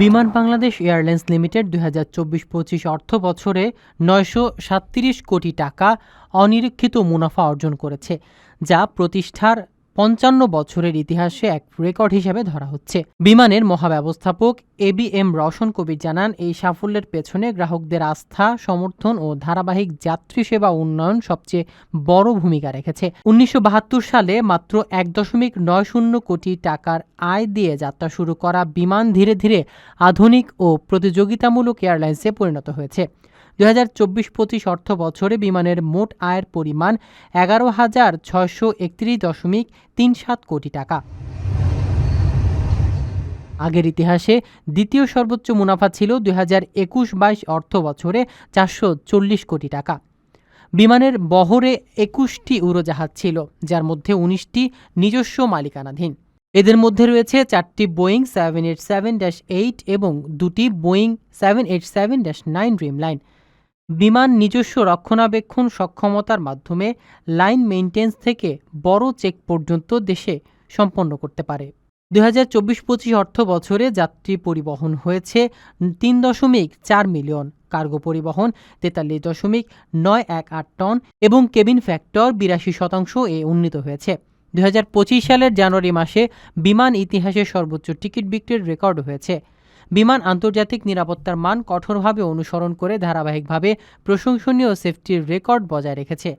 বিমান Bangladesh airlines limited দুই হাজার চব্বিশ পঁচিশ অর্থ বছরে নয়শো সাতত্রিশ কোটি টাকা অনিরীক্ষিত মুনাফা অর্জন করেছে, যা প্রতিষ্ঠার পঞ্চান্ন বছরের ইতিহাসে এক রেকর্ড হিসেবে ধরা হচ্ছে। বিমানের মহাব্যবস্থাপক A B M Roushan Kabir জানান, এই সাফল্যের পেছনে গ্রাহকদের আস্থা, সমর্থন ও ধারাবাহিক যাত্রী সেবা উন্নয়ন সবচেয়ে বড় ভূমিকা রেখেছে। উনিশশো বাহাত্তর সালে মাত্র এক দশমিক নয় শূন্য কোটি টাকার আয় দিয়ে যাত্রা শুরু করা বিমান ধীরে ধীরে আধুনিক ও প্রতিযোগিতামূলক এয়ারলাইন্সে পরিণত হয়েছে। দুই হাজার চব্বিশ পঁচিশ অর্থ বছরে বিমানের মোট আয়ের পরিমাণ এগারো হাজার ছয়শো একত্রিশ দশমিক তিন সাত কোটি টাকা। আগের ইতিহাসে দ্বিতীয় সর্বোচ্চ মুনাফা ছিল দুই হাজার একুশ বাইশ অর্থ বছরে চারশো চল্লিশ কোটি টাকা। বিমানের বহরে একুশটি উড়োজাহাজ ছিল, যার মধ্যে উনিশটি নিজস্ব মালিকানাধীন। এদের মধ্যে রয়েছে চারটি Boeing seven eight seven dash eight এবং দুটি Boeing seven eight seven dash nine dreamliner বিমান নিজস্ব রক্ষণাবেক্ষণ সক্ষমতার মাধ্যমে লাইন মেইনটেন্স থেকে বড় চেক পর্যন্ত দেশে সম্পন্ন করতে পারে। দুই হাজার চব্বিশ পঁচিশ অর্থ বছরে যাত্রী পরিবহন হয়েছে তিন দশমিক চার মিলিয়ন, কার্গো পরিবহন তেতাল্লিশ দশমিক নয় এক আট টন এবং কেবিন ফ্যাক্টর বিরাশি শতাংশ এ উন্নীত হয়েছে। দুই সালের জানুয়ারি মাসে বিমান ইতিহাসে সর্বোচ্চ টিকিট বিক্রির রেকর্ড হয়েছে। বিমান আন্তর্জাতিক নিরাপত্তার মান কঠোরভাবে অনুসরণ করে ধারাবাহিকভাবে প্রশংসনীয় সেফটির রেকর্ড বজায় রেখেছে।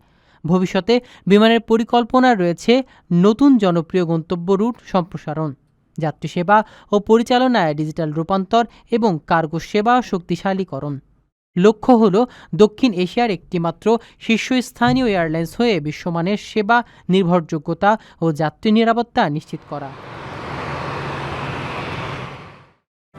ভবিষ্যতে বিমানের পরিকল্পনা রয়েছে নতুন জনপ্রিয় গন্তব্য রুট সম্প্রসারণ, যাত্রী সেবা ও পরিচালনায় ডিজিটাল রূপান্তর এবং কার্গো সেবা শক্তিশালীকরণ। লক্ষ্য হল, দক্ষিণ এশিয়ার একটিমাত্র শীর্ষস্থানীয় এয়ারলাইন্স হয়ে বিশ্বমানের সেবা, নির্ভরযোগ্যতা ও যাত্রী নিরাপত্তা নিশ্চিত করা।